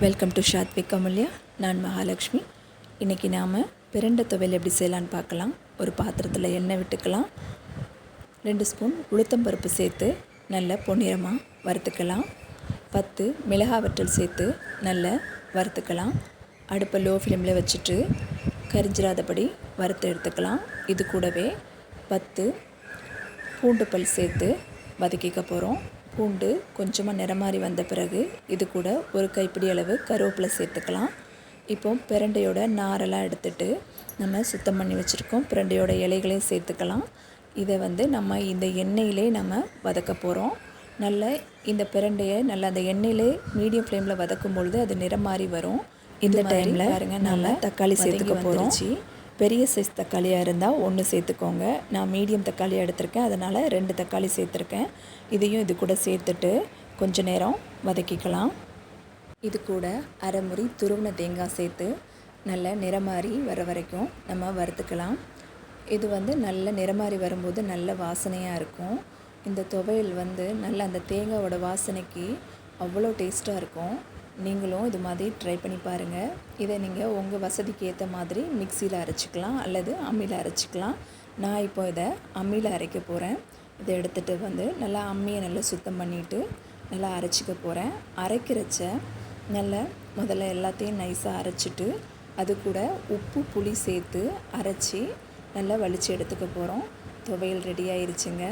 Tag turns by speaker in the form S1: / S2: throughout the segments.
S1: Welcome to Shathvik கமல்யா நான் மகாலட்சுமி. இன்றைக்கி நாம் பிரண்ட துவையல் எப்படி செய்யலான்னு பார்க்கலாம். ஒரு பாத்திரத்தில் எண்ணெய் விட்டுக்கலாம். ரெண்டு ஸ்பூன் உளுத்தம்பருப்பு சேர்த்து நல்ல பொன்னிறமாக வறுத்துக்கலாம். பத்து மிளகா வற்றல் சேர்த்து நல்ல வறுத்துக்கலாம். அடுப்பை லோ ஃப்ளேமில் வச்சுட்டு கரிஞ்சிராதபடி வறுத்து எடுத்துக்கலாம். இது கூடவே பத்து பூண்டு பல் சேர்த்து வதக்கிக்க போகிறோம் பூண்டு கொஞ்சமாக நிறமாறி வந்த பிறகு இது கூட ஒரு கைப்பிடி அளவு கருவேப்பிலை சேர்த்துக்கலாம். இப்போ பிரண்டையோட நாரெல்லாம் எடுத்துட்டு நம்ம சுத்தம் பண்ணி வச்சுருக்கோம். பிரண்டையோட இலைகளையும் சேர்த்துக்கலாம். இதை வந்து நம்ம இந்த எண்ணெயிலே நம்ம வதக்க போகிறோம் நல்ல இந்த பிரண்டையை நல்லா அந்த எண்ணெயிலே மீடியம் ஃப்ளேமில் வதக்கும் பொழுது அது நிறம் மாறி வரும். இந்த டைமில் பாருங்க நம்ம தக்காளி சேர்த்துக்க போகிறோம் பெரிய சைஸ் தக்காளியாக இருந்தால் ஒன்று சேர்த்துக்கோங்க. நான் மீடியம் தக்காளியாக எடுத்திருக்கேன். அதனால் ரெண்டு தக்காளி சேர்த்துருக்கேன். இதையும் இது கூட சேர்த்துட்டு கொஞ்ச நேரம் வதக்கிக்கலாம். இது கூட அரைமுறி துருவின தேங்காய் சேர்த்து நல்ல நிறமாறி வர வரைக்கும் நம்ம வறுத்துக்கலாம். இது வந்து நல்ல நிறமாறி வரும்போது நல்ல வாசனையாக இருக்கும். இந்த துவையல் வந்து நல்ல அந்த தேங்காவோட வாசனைக்கு அவ்வளோ டேஸ்ட்டாக இருக்கும். நீங்களும் இது மாதிரி ட்ரை பண்ணி பாருங்கள் இதை நீங்கள் உங்கள் வசதிக்கு ஏற்ற மாதிரி மிக்சியில் அரைச்சிக்கலாம் அல்லது அம்மியில் அரைச்சிக்கலாம். நான் இப்போ இதை அம்மியில் அரைக்க போகிறேன் இதை எடுத்துகிட்டு வந்து நல்லா அம்மியை நல்லா சுத்தம் பண்ணிவிட்டு நல்லா அரைச்சிக்க போகிறேன் அரைக்கிறச்ச நல்லா முதல்ல எல்லாத்தையும் நைஸாக அரைச்சிட்டு அது கூட உப்பு புளி சேர்த்து அரைச்சி நல்லா வலித்து எடுத்துக்க போகிறோம் துவையல் ரெடி ஆயிருச்சுங்க.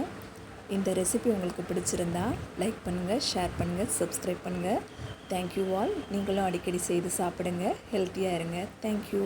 S1: இந்த ரெசிபி உங்களுக்கு பிடிச்சிருந்தா லைக் பண்ணுங்கள் ஷேர் பண்ணுங்கள் சப்ஸ்கிரைப் பண்ணுங்கள் தேங்க்யூ ஆல் நீங்களும் அடிக்கடி செய்து சாப்பிடுங்க. ஹெல்த்தியாக இருங்க. தேங்க்யூ